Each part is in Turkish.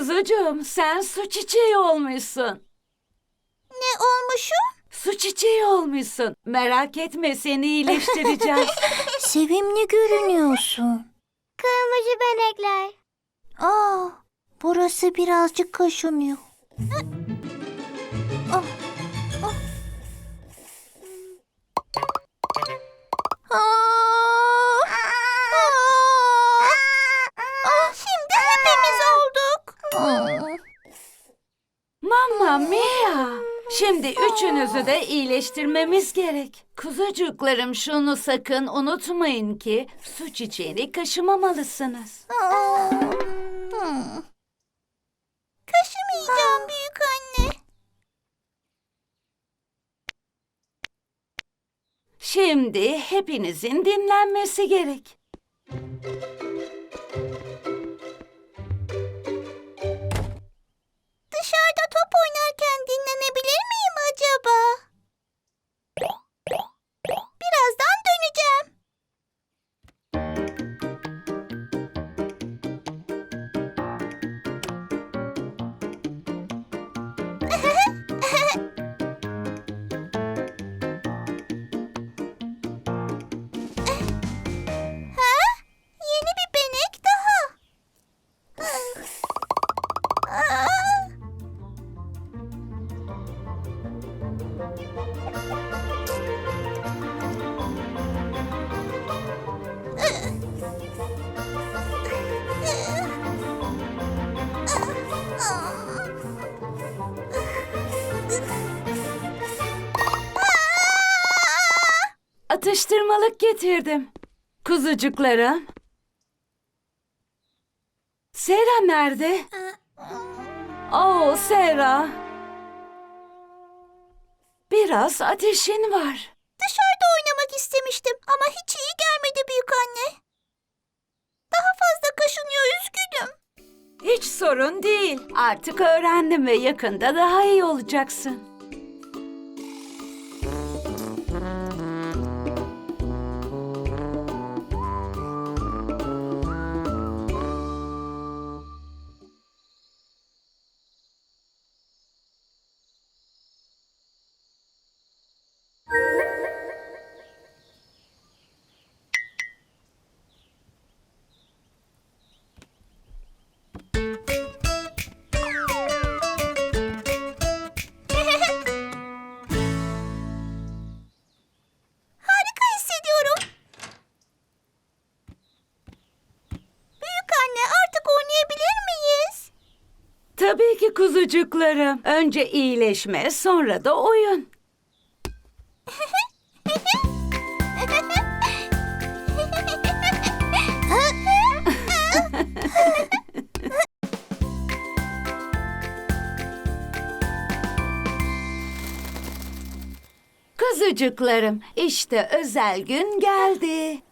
Kuzucuğum sen su çiçeği olmuşsun. Ne olmuşum? Su çiçeği olmuşsun. Merak etme seni iyileştireceğiz. Sevimli görünüyorsun. Kırmızı benekler. Aa, burası birazcık kaşınıyor. Üçünüzü de iyileştirmemiz gerek. Kuzucuklarım şunu sakın unutmayın ki su çiçeğini kaşımamalısınız. Kaşımayacağım büyük anne. Şimdi hepinizin dinlenmesi gerek. Dışarıda top oynarken dinlenebilir miyim Bubba! Getirdim. Kuzucuklarım. Sera nerede? Oo Sera. Biraz ateşin var. Dışarıda oynamak istemiştim ama hiç iyi gelmedi büyük anne. Daha fazla kaşınıyor üzgünüm. Hiç sorun değil. Artık öğrendim ve yakında daha iyi olacaksın. Kuzucuklarım. Önce iyileşme, sonra da oyun. Kuzucuklarım, işte özel gün geldi.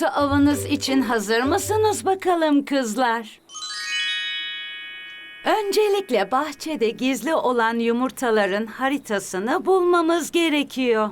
Yumurta avınız için hazır mısınız bakalım kızlar? Öncelikle bahçede gizli olan yumurtaların haritasını bulmamız gerekiyor.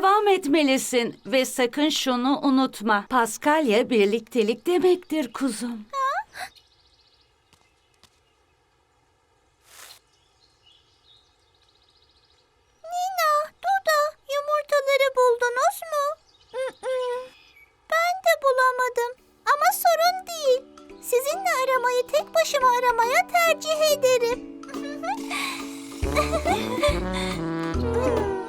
Devam etmelisin ve sakın şunu unutma. Paskalya birliktelik demektir kuzum. Nina, Duda, yumurtaları buldunuz mu? Ben de bulamadım. Ama sorun değil. Sizinle aramayı tek başıma aramaya tercih ederim.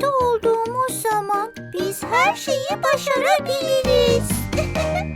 Birlikte olduğumuz zaman biz her şeyi başarabiliriz.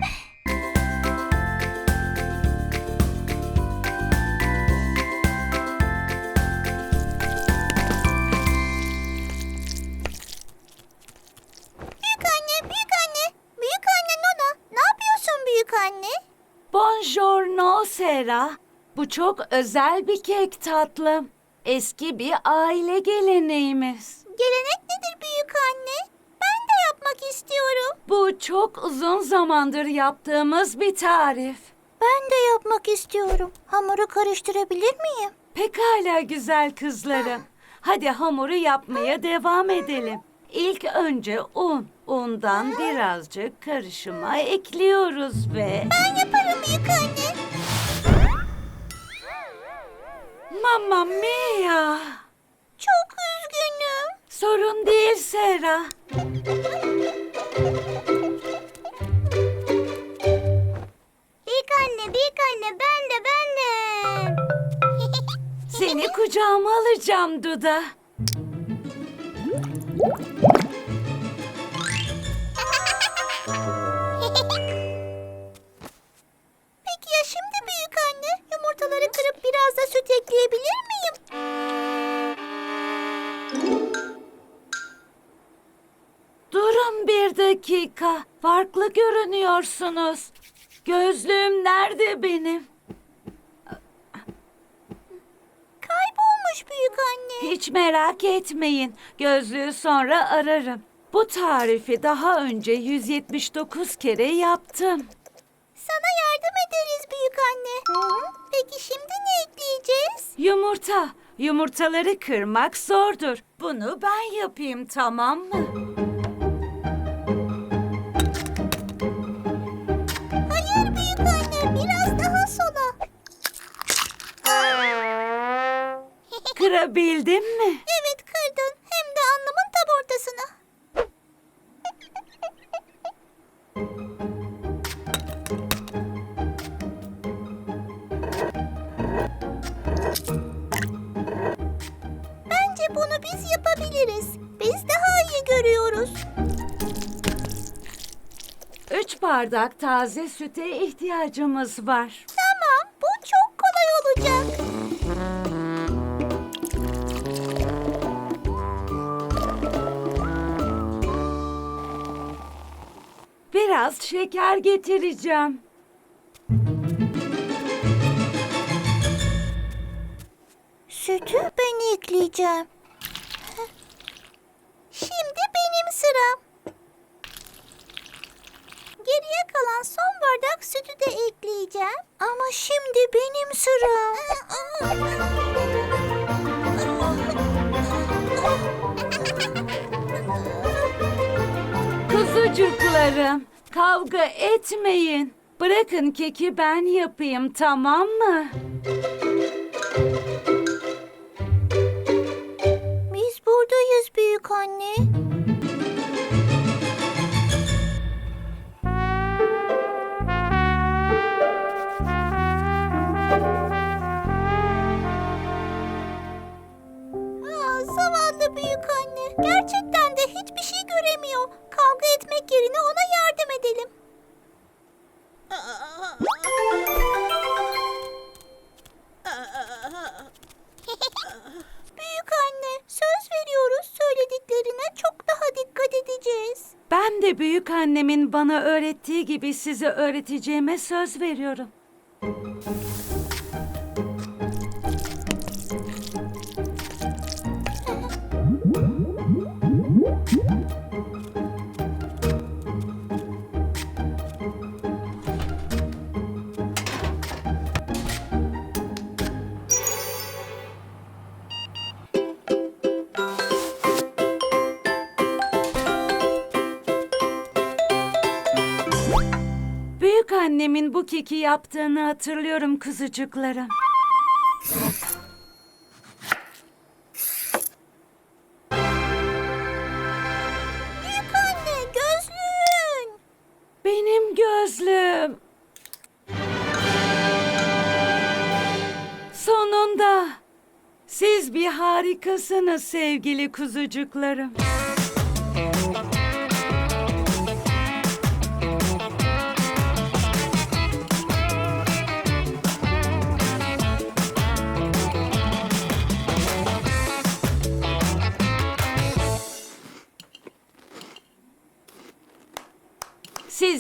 Buongiorno Sera. Bu çok özel bir kek tatlım. Eski bir aile geleneğimiz. Gelenek nedir büyük anne? Ben de yapmak istiyorum. Bu çok uzun zamandır yaptığımız bir tarif. Ben de yapmak istiyorum. Hamuru karıştırabilir miyim? Pekala güzel kızlarım. Hadi hamuru yapmaya devam edelim. İlk önce un. Undan birazcık karışıma ekliyoruz ve... Ben yaparım büyük anne. Mamma mia! Çok. Sorun değil Sera. Büyük anne, büyük anne, ben de, ben de. Seni kucağıma alacağım Duda. Peki ya şimdi büyük anne? Yumurtaları kırıp biraz da süt dakika. Farklı görünüyorsunuz. Gözlüğüm nerede benim? Kaybolmuş büyük anne. Hiç merak etmeyin. Gözlüğü sonra ararım. Bu tarifi daha önce 179 kere yaptım. Sana yardım ederiz büyük anne. Peki şimdi ne ekleyeceğiz? Yumurta. Yumurtaları kırmak zordur. Bunu ben yapayım tamam mı? Kırabildin mi? Evet kırdın, hem de alnımın tam ortasına. Bence bunu biz yapabiliriz. Biz daha iyi görüyoruz. Üç bardak taze süte ihtiyacımız var. Şeker getireceğim. Sütü ben ekleyeceğim. Şimdi benim sıram. Geriye kalan son bardak sütü de ekleyeceğim. Ama şimdi benim sıram. Kuzucuklarım, Kavga etmeyin. Bırakın keki ben yapayım tamam mı? Biz buradayız büyük anne. Bana öğrettiği gibi size öğreteceğime söz veriyorum. Bu keki yaptığını hatırlıyorum kuzucuklarım. Büyük anne gözlüğün. Benim gözlüm. Sonunda. Siz bir harikasınız sevgili kuzucuklarım.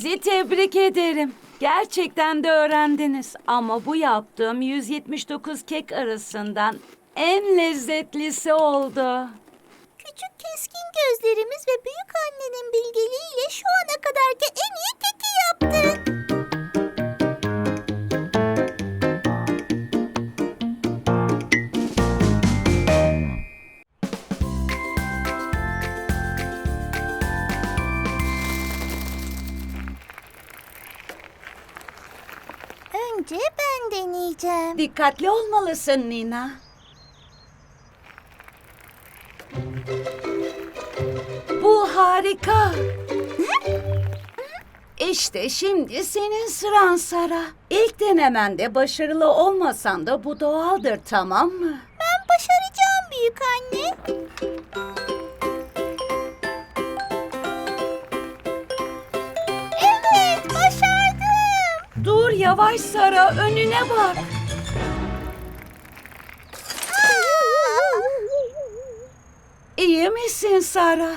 Sizi tebrik ederim. Gerçekten de öğrendiniz. Ama bu yaptığım 179 kek arasından en lezzetlisi oldu. Küçük keskin gözlerimiz ve büyük annenin bilgeliğiyle şu ana kadarki en iyi keki yaptık. Dikkatli olmalısın Nina. Bu harika. İşte şimdi senin sıran Sara. İlk denemende başarılı olmasan da bu doğaldır tamam mı? Ben başaracağım büyük anne. Evet, başardım. Dur yavaş Sara önüne bak. Misin Sara?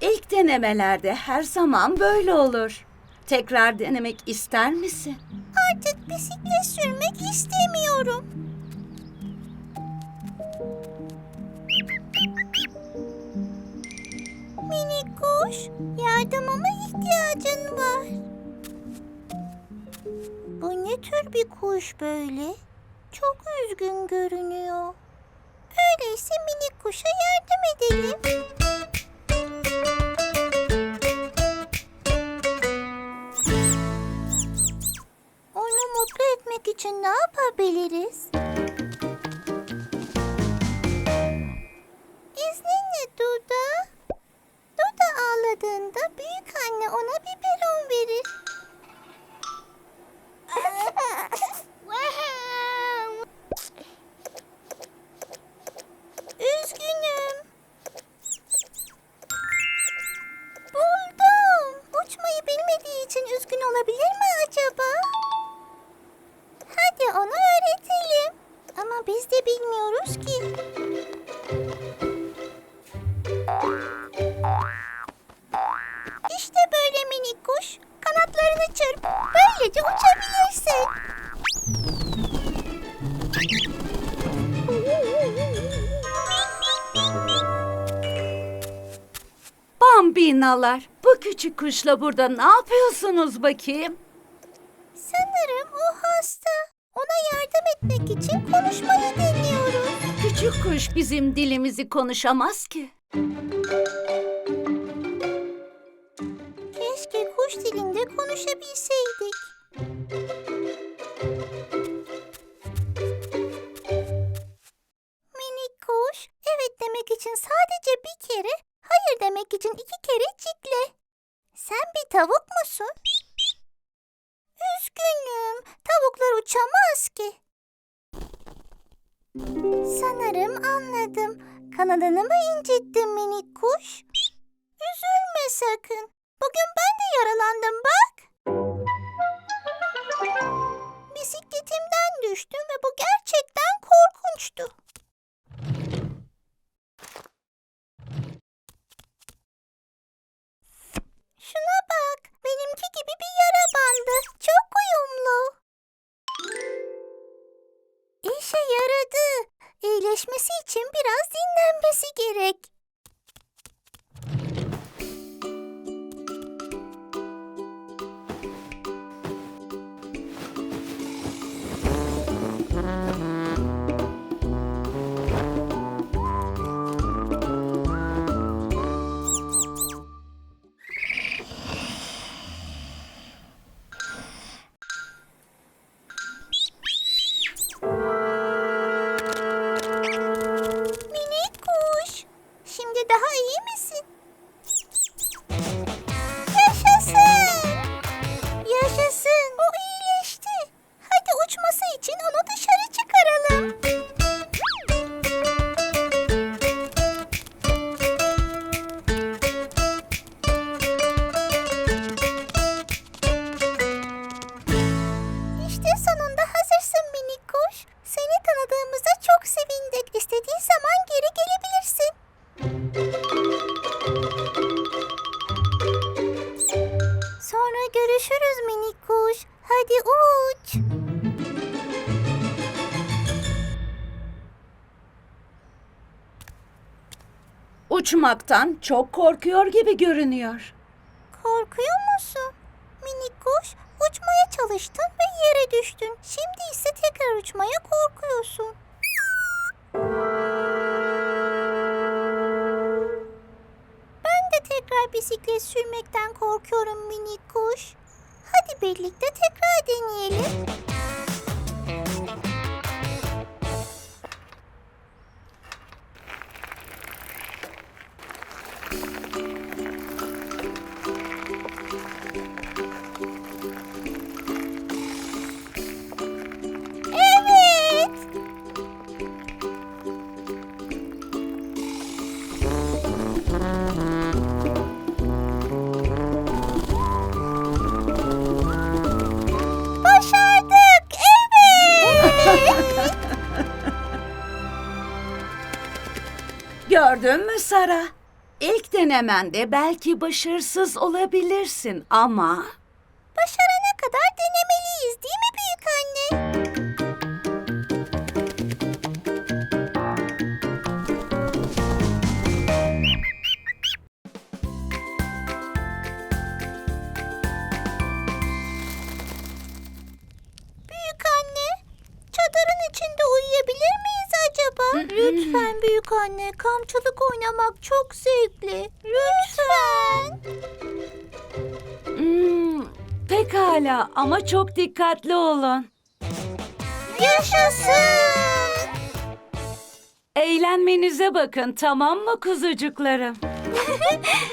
İlk denemelerde her zaman böyle olur. Tekrar denemek ister misin? Artık bisiklet sürmek istemiyorum. Minik kuş, yardımıma ihtiyacın var. Bu ne tür bir kuş böyle? Çok üzgün görünüyor. Öyleyse minik kuşa yardım edelim. Bambinalar, bu küçük kuşla burada ne yapıyorsunuz bakayım? Sanırım o hasta. Ona yardım etmek için konuşmayı deniyoruz. Küçük kuş bizim dilimizi konuşamaz ki. iyileşmesi için biraz dinlenmesi gerek. Uçmaktan çok korkuyor gibi görünüyor. Korkuyor musun? Minik kuş uçmaya çalıştın ve yere düştün. Şimdi ise tekrar uçmaya korkuyorsun. Ben de tekrar bisiklet sürmekten korkuyorum minik kuş. Hadi birlikte tekrar deneyelim. Gördün mü Sara? İlk denemende belki başarısız olabilirsin ama anne, kampçılık oynamak çok zevkli. Lütfen. Hmm, pekala ama çok dikkatli olun. Yaşasın. Eğlenmenize bakın tamam mı kuzucuklarım?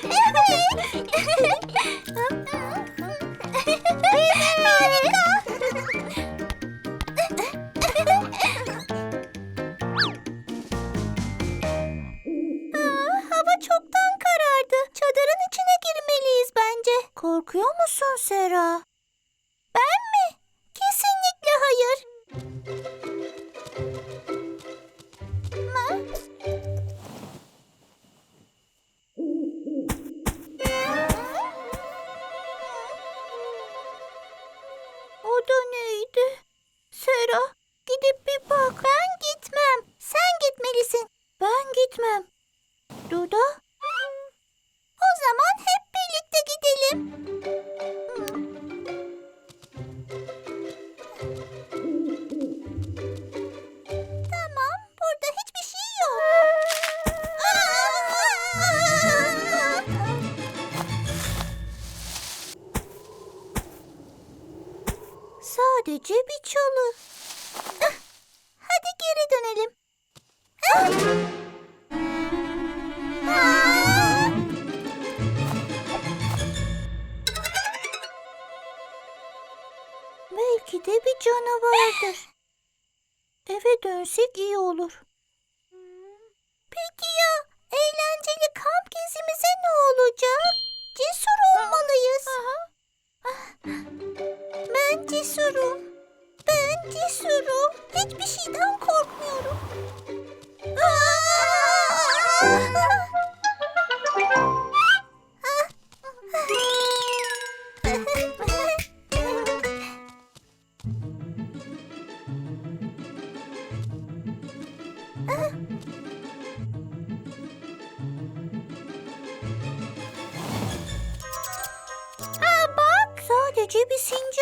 Korkuyor musun Sera? Ben mi? Kesinlikle hayır. Hadi geri dönelim. Belki de bir canavardır. Eve dönsek iyi olur. Cesurum. Hiçbir şeyden korkmuyorum. Aa bak. Sadece bir sincapmış.